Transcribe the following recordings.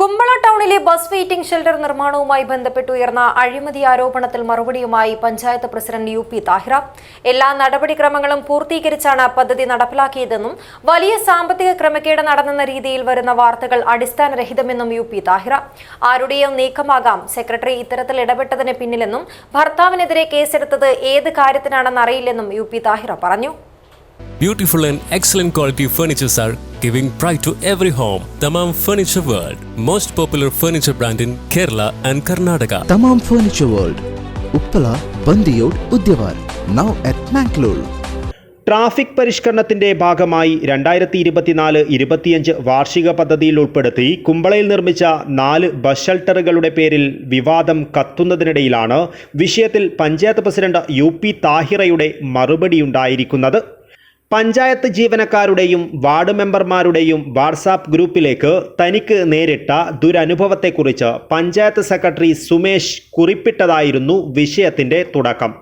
കുമ്പള ടൗണിലെ bus waiting shelter നിർമ്മാണവുമായി ബന്ധപ്പെട്ട് ഉയർന്ന അഴിമതി ആരോപണത്തിൽ മറുപടിയുമായി panchayat president U P Thahira. എല്ലാ നടപടിക്രമങ്ങളും പൂർത്തീകരിച്ചാണ് പദ്ധതി നടപ്പിലാക്കിയതെന്നും വലിയ സാമ്പത്തിക ക്രമക്കേട് നടന്നെന്ന രീതിയിൽ വരുന്ന വാർത്തകൾ അടിസ്ഥാനരഹിതമെന്നും യു പി താഹിറ. ആരുടെയും നീക്കമാകാം. സെക്രട്ടറി ഇത്തരത്തിൽ ഇടപെട്ടതിന് പിന്നിലെന്നും ഭർത്താവിനെതിരെ കേസെടുത്തത് ഏത് കാര്യത്തിനാണെന്ന് അറിയില്ലെന്നും യു പി താഹിറ പറഞ്ഞു. Beautiful and excellent quality furnitures are giving pride to every home. Tamam Furniture World, most popular furniture brand in Kerala and Karnataka. Thamam furniture world Uppala Bandiyod Udyavar now at Mangalore traffic പരിഷ്കരണത്തിന്റെ ഭാഗമായി രണ്ടായിരത്തി ഇരുപത്തിനാല് ഇരുപത്തിയഞ്ച് വാർഷിക പദ്ധതിയിൽ ഉൾപ്പെടുത്തി കുമ്പളയിൽ നിർമ്മിച്ച നാല് bus ഷെൽട്ടറുകളുടെ പേരിൽ വിവാദം കത്തുന്നതിനിടയിലാണ് വിഷയത്തിൽ പഞ്ചായത്ത് പ്രസിഡന്റ് യു പി താഹിറയുടെ മറുപടിയുണ്ടായിരിക്കുന്നത് പഞ്ചായത്ത് ജീവനക്കാരുടെയും വാർഡ് മെമ്പർമാരുടെയും വാട്സാപ്പ് ഗ്രൂപ്പിലേക്ക് തനിക്ക് നേരിട്ട ദുരനുഭവത്തെക്കുറിച്ച് പഞ്ചായത്ത് സെക്രട്ടറി സുമേഷ് കുറിപ്പിട്ടതായിരുന്നു വിഷയത്തിന്റെ തുടക്കം.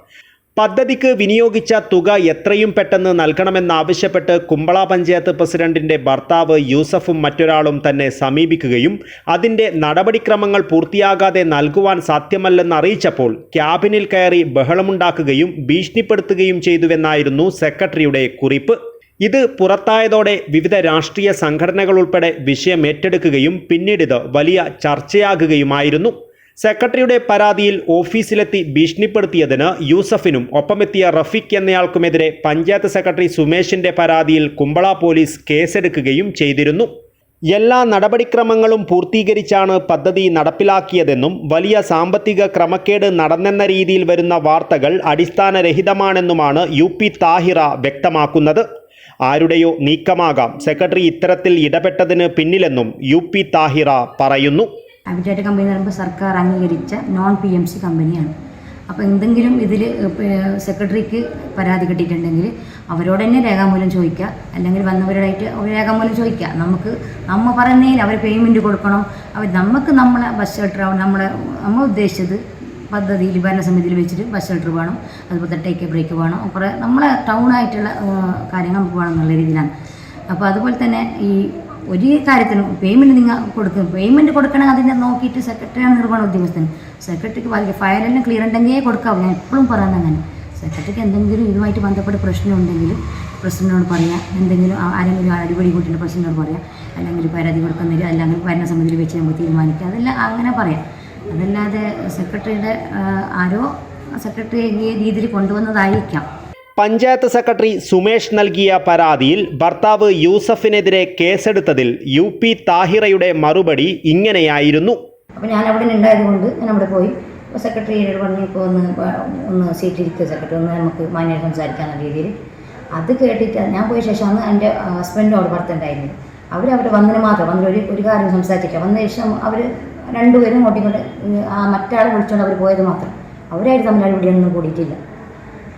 പദ്ധതിക്ക് വിനിയോഗിച്ച തുക എത്രയും പെട്ടെന്ന് നൽകണമെന്നാവശ്യപ്പെട്ട് കുമ്പള പഞ്ചായത്ത് പ്രസിഡന്റിന്റെ ഭർത്താവ് യൂസഫും മറ്റൊരാളും തന്നെ സമീപിക്കുകയും അതിന്റെ നടപടിക്രമങ്ങൾ പൂർത്തിയാകാതെ നൽകുവാൻ സാധ്യമല്ലെന്ന് അറിയിച്ചപ്പോൾ ക്യാബിനിൽ കയറി ബഹളമുണ്ടാക്കുകയും ഭീഷണിപ്പെടുത്തുകയും ചെയ്തുവെന്നായിരുന്നു സെക്രട്ടറിയുടെ കുറിപ്പ്. ഇത് പുറത്തായതോടെ വിവിധ രാഷ്ട്രീയ സംഘടനകൾ ഉൾപ്പെടെ വിഷയം ഏറ്റെടുക്കുകയും പിന്നീട് ഇത് വലിയ ചർച്ചയാകുകയുമായിരുന്നു. സെക്രട്ടറിയുടെ പരാതിയിൽ ഓഫീസിലെത്തി ഭീഷണിപ്പെടുത്തിയതിന് യൂസഫിനും ഒപ്പമെത്തിയ റഫീഖ് എന്നയാൾക്കുമെതിരെ പഞ്ചായത്ത് സെക്രട്ടറി സുമേഷിന്റെ പരാതിയിൽ കുമ്പള പോലീസ് കേസെടുക്കുകയും ചെയ്തിരുന്നു. എല്ലാ നടപടിക്രമങ്ങളും പൂർത്തീകരിച്ചാണ് പദ്ധതി നടപ്പിലാക്കിയതെന്നും വലിയ സാമ്പത്തിക ക്രമക്കേട് നടന്നെന്ന രീതിയിൽ വരുന്ന വാർത്തകൾ അടിസ്ഥാനരഹിതമാണെന്നുമാണ് യു പി താഹിറ വ്യക്തമാക്കുന്നത്. ആരുടെയോ നീക്കമാകാം. സെക്രട്ടറി ഇത്തരത്തിൽ ഇടപെട്ടതിന് പിന്നിലെന്നും യു പി താഹിറ പറയുന്നു. ഹാബിറ്റാറ്റ് കമ്പനി എന്ന് പറയുമ്പോൾ സർക്കാർ അംഗീകരിച്ച നോൺ പി എം സി കമ്പനിയാണ് അപ്പോൾ എന്തെങ്കിലും ഇതിൽ സെക്രട്ടറിക്ക് പരാതി കിട്ടിയിട്ടുണ്ടെങ്കിൽ അവരോട് തന്നെ രേഖാമൂലം ചോദിക്കുക. അല്ലെങ്കിൽ വന്നവരോടായിട്ട് അവർ രേഖാമൂലം ചോദിക്കുക. നമുക്ക് നമ്മൾ പറയുന്നതിൽ അവർ പേയ്മെന്റ് കൊടുക്കണം? അവർ നമുക്ക് നമ്മളെ ബസ് ഷെൽട്ടർ നമ്മളെ നമ്മൾ ഉദ്ദേശിച്ചത് പദ്ധതിയിൽ ഭരണസമിതിയിൽ വെച്ചിട്ട് ബസ് ഷെൽട്ടർ വേണം. അതുപോലെ ടേക്ക് ബ്രേക്ക് വേണം. കുറേ നമ്മളെ ടൗണായിട്ടുള്ള കാര്യങ്ങൾ നമുക്ക് വേണം എന്നുള്ള രീതിയിലാണ്. അപ്പോൾ അതുപോലെ തന്നെ ഈ ഒരു കാര്യത്തിനും പേയ്മെന്റ് നിങ്ങൾ കൊടുക്കും പേയ്മെന്റ് കൊടുക്കണമെങ്കിൽ അതിനെ നോക്കിയിട്ട് സെക്രട്ടറിയാണ് നിർവഹണ ഉദ്യോഗസ്ഥൻ. സെക്രട്ടറിക്ക് വലിയ ഫയലെല്ലാം ക്ലിയർ ഉണ്ടെങ്കിൽ കൊടുക്കാവും ഞാൻ എപ്പോഴും പറയുന്നത് അങ്ങനെ. സെക്രട്ടറിക്ക് എന്തെങ്കിലും ഇതുമായിട്ട് ബന്ധപ്പെട്ട് പ്രശ്നം ഉണ്ടെങ്കിൽ പ്രസിഡന്റിനോട് പറയാം. എന്തെങ്കിലും ആരെങ്കിലും അടിപൊളി കൂട്ടിന്റെ പ്രസിഡന്റിനോട് പറയാം. അല്ലെങ്കിൽ പരാതി കൊടുക്കുന്നില്ല അല്ലെങ്കിൽ ഭരണസമിതിയിൽ വെച്ച് നമുക്ക് തീരുമാനിക്കാം. അതെല്ലാം അങ്ങനെ പറയാം. അതല്ലാതെ സെക്രട്ടറിയുടെ ആരോ സെക്രട്ടറി രീതിയിൽ കൊണ്ടുവന്നതായിരിക്കാം. പഞ്ചായത്ത് സെക്രട്ടറി സുമേഷ് നൽകിയ പരാതിയിൽ ഭർത്താവ് യൂസഫിനെതിരെ കേസെടുത്തതിൽ യു പി താഹിറയുടെ മറുപടി ഇങ്ങനെയായിരുന്നു. അപ്പോൾ ഞാൻ അവിടെ ഉണ്ടായത് കൊണ്ട് ഞാൻ അവിടെ പോയി. സെക്രട്ടറിയോട് പറഞ്ഞു ഇപ്പോൾ ഒന്ന് ഒന്ന് സീറ്റിരിക്കുക സെക്രട്ടറി ഒന്ന് നമുക്ക് മാന്യം സംസാരിക്കാൻ രീതിയിൽ. അത് കേട്ടിട്ട് ഞാൻ പോയ ശേഷമാണ് എന്റെ ഹസ്ബൻഡിനോട് ഭർത്തുണ്ടായിരുന്നത് അവർ അവിടെ വന്നതിന് മാത്രം വന്നിട്ട് ഒരു ഒരു കാര്യം സംസാരിച്ചിട്ടില്ല. വന്ന ശേഷം അവർ രണ്ടുപേരും ഇങ്ങോട്ടും ഇങ്ങോട്ട് ആ മറ്റാളെ വിളിച്ചുകൊണ്ട് അവർ പോയത് മാത്രം. അവരായിട്ട് തമ്മിൽ അടിപൊളിയൊന്നും കൂടിയിട്ടില്ല.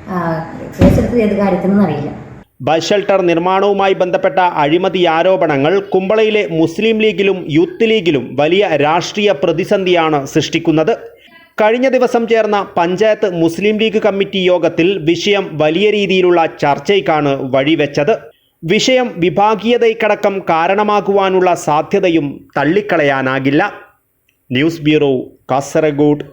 ആ, കേസെടുത്തത് ഏത് കാര്യത്തിനെന്ന് അറിയില്ല. ബസ് ഷെൽട്ടർ നിർമ്മാണവുമായി ബന്ധപ്പെട്ട അഴിമതി ആരോപണങ്ങൾ കുമ്പളയിലെ മുസ്ലിം ലീഗിലും യൂത്ത് ലീഗിലും വലിയ രാഷ്ട്രീയ പ്രതിസന്ധിയാണ് സൃഷ്ടിക്കുന്നത്. കഴിഞ്ഞ ദിവസം ചേർന്ന പഞ്ചായത്ത് മുസ്ലിം ലീഗ് കമ്മിറ്റി യോഗത്തിൽ വിഷയം വലിയ രീതിയിലുള്ള ചർച്ചയ്ക്കാണ് വഴിവെച്ചത്. വിഷയം വിഭാഗീയതയ്ക്കടക്കം കാരണമാകുവാനുള്ള സാധ്യതയും തള്ളിക്കളയാനാകില്ല. News bureau Kasaragod.